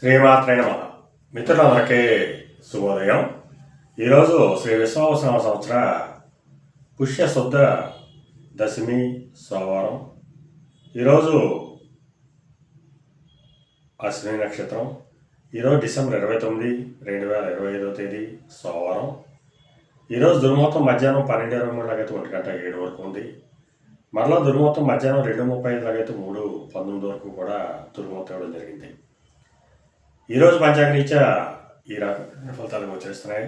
శ్రీమాత్రే నమ. మిత్రులందరికీ శుభోదయం. ఈరోజు శ్రీ విశ్వావసన సంవత్సర పుష్య శుద్ధ దశమి సోమవారం. ఈరోజు అశ్విని నక్షత్రం. ఈరోజు డిసెంబర్ ఇరవై తొమ్మిది రెండు వేల ఇరవై ఐదో తేదీ సోమవారం. ఈరోజు దుర్మూర్తం మధ్యాహ్నం పన్నెండు ఇరవై మూడు లాగైతే ఒంటి గంట ఏడు వరకు ఉంది. మరలా దుర్మూర్తం మధ్యాహ్నం రెండు ముప్పై ఐదు లాగైతే మూడు పంతొమ్మిది వరకు కూడా దుర్మూర్తం ఇవ్వడం జరిగింది. ఈరోజు పంచాంగరీత్యా ఈ రకమైన ఫలితాలు గోచరిస్తున్నాయి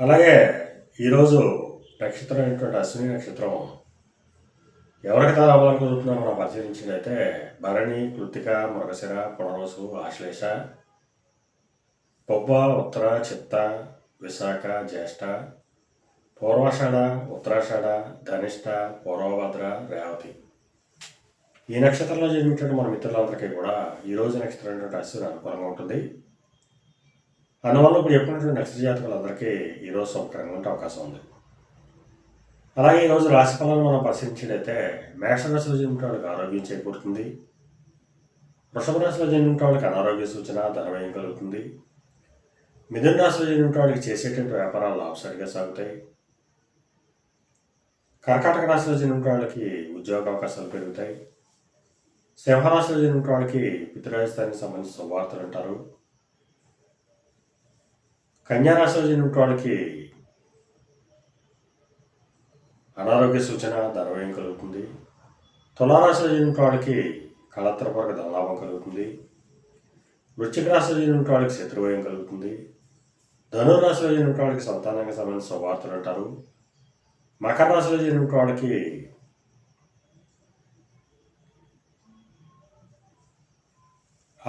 అలాగే ఈరోజు నక్షత్రం అయినటువంటి అశ్విని నక్షత్రం ఎవరికి తాను అవ్వాలనుకుంటున్నా మనం పరిశీలించినట్లయితే భరణి కృతిక మృగశిర పునరోసు ఆశ్లేష పొబ్బ ఉత్తర చిత్త విశాఖ జ్యేష్ఠ పూర్వాషాఢ ఉత్తరాషాఢ ధనిష్ట పూర్వభద్ర రేవతి. ఈ నక్షత్రంలో జరిగినటువంటి మన మిత్రులందరికీ కూడా ఈ రోజు నక్షత్రం అనేటువంటి అశ్విని అనుకూలంగా ఉంటుంది. అందువల్ల ఇప్పుడు చెప్పినటువంటి నక్షత్ర జాతకులందరికీ ఈరోజు శుభకరంగా ఉండే అవకాశం ఉంది. అలాగే ఈరోజు రాశి ఫలాలను మనం పరిశీలించినట్లయితే మేష రాశిలో జన్మించిన వాళ్ళకి ఆరోగ్యం చేకూరుతుంది. వృషభ రాశిలో జన్మించిన వాళ్ళకి అనారోగ్య సూచన ధనవ్యయం కలుగుతుంది. మిథున రాశిలో జన్మించిన వాళ్ళకి చేసేటువంటి వ్యాపారాలు లాభసాటిగా సాగుతాయి. కర్కాటక రాశిలో జన్మించిన వాళ్ళకి ఉద్యోగ అవకాశాలు పెరుగుతాయి. సింహరాశిలో జన్మించిన వాళ్ళకి పితృరాజస్థానికి సంబంధించిన వార్తలు అంటారు. కన్యారాశిలో జన్మించిన వాళ్ళకి అనారోగ్య సూచన ధనవ్యయం కలుగుతుంది. తులారాశిలో జన్మించిన వాళ్ళకి కళత్రపరక ధనలాభం కలుగుతుంది. వృశ్చిక రాశిలో జన్మించిన వాళ్ళకి శత్రువయం కలుగుతుంది. ధనురాశిలో జన్మించిన వాళ్ళకి సంతానానికి సంబంధించిన వార్తలు అంటారు. మకర రాశిలో జన్మించిన వాళ్ళకి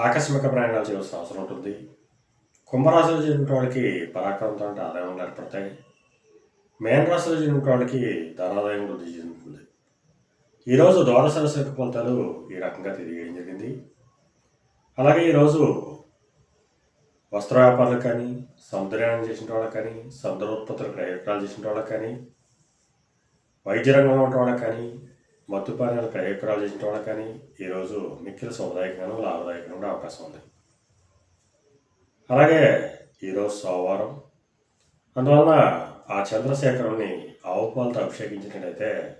ఆకస్మిక ప్రయాణాలు చేయాల్సిన అవసరం ఉంటుంది. కుంభరాశిలో జరిగిన వాళ్ళకి పరాక్రమంతో ఆదాయం ఏర్పడతాయి. మేన రాశిలో జరిగిన వాళ్ళకి ధనాదాయం వృద్ధి చెందుతుంది. ఈరోజు ద్వాదశ రాశి యొక్క ఫలితాలు ఈ రకంగా తెలియజేయడం జరిగింది? అలాగే ఈరోజు వస్త్ర వ్యాపారులకు కానీ సముద్రయానం చేసిన వాళ్ళకి కానీ సముద్రోత్పత్తులు క్రయవిక్రయాలు చేసిన వాళ్ళకి కానీ వైద్య రంగంలో ఉన్న వాళ్ళకి కానీ మత్తు పానీయాలు చేసిన కానీ ఈరోజు మిక్కిలి శుభదాయకంగాను లాభదాయకంగా ఉండే అవకాశం ఉంది. అలాగే ఈరోజు సోమవారం అందువలన ఆ చంద్రశేఖరుని ఆవు పాలతో అభిషేకించినట్లయితే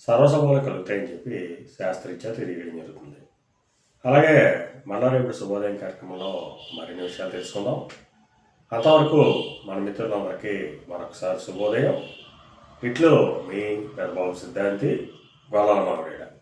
సర్వసభలు కలుగుతాయని చెప్పి శాస్త్రీత్యా తెలియడం జరుగుతుంది. అలాగే మళ్ళా రేపు శుభోదయం కార్యక్రమంలో మరిన్ని విషయాలు తెలుసుకుందాం. అంతవరకు మన మిత్రులందరికీ మరొకసారి శుభోదయం. ఇట్లు మీ పెద్దబాబు సిద్ధాంతి. வேளாண் மாவீரன்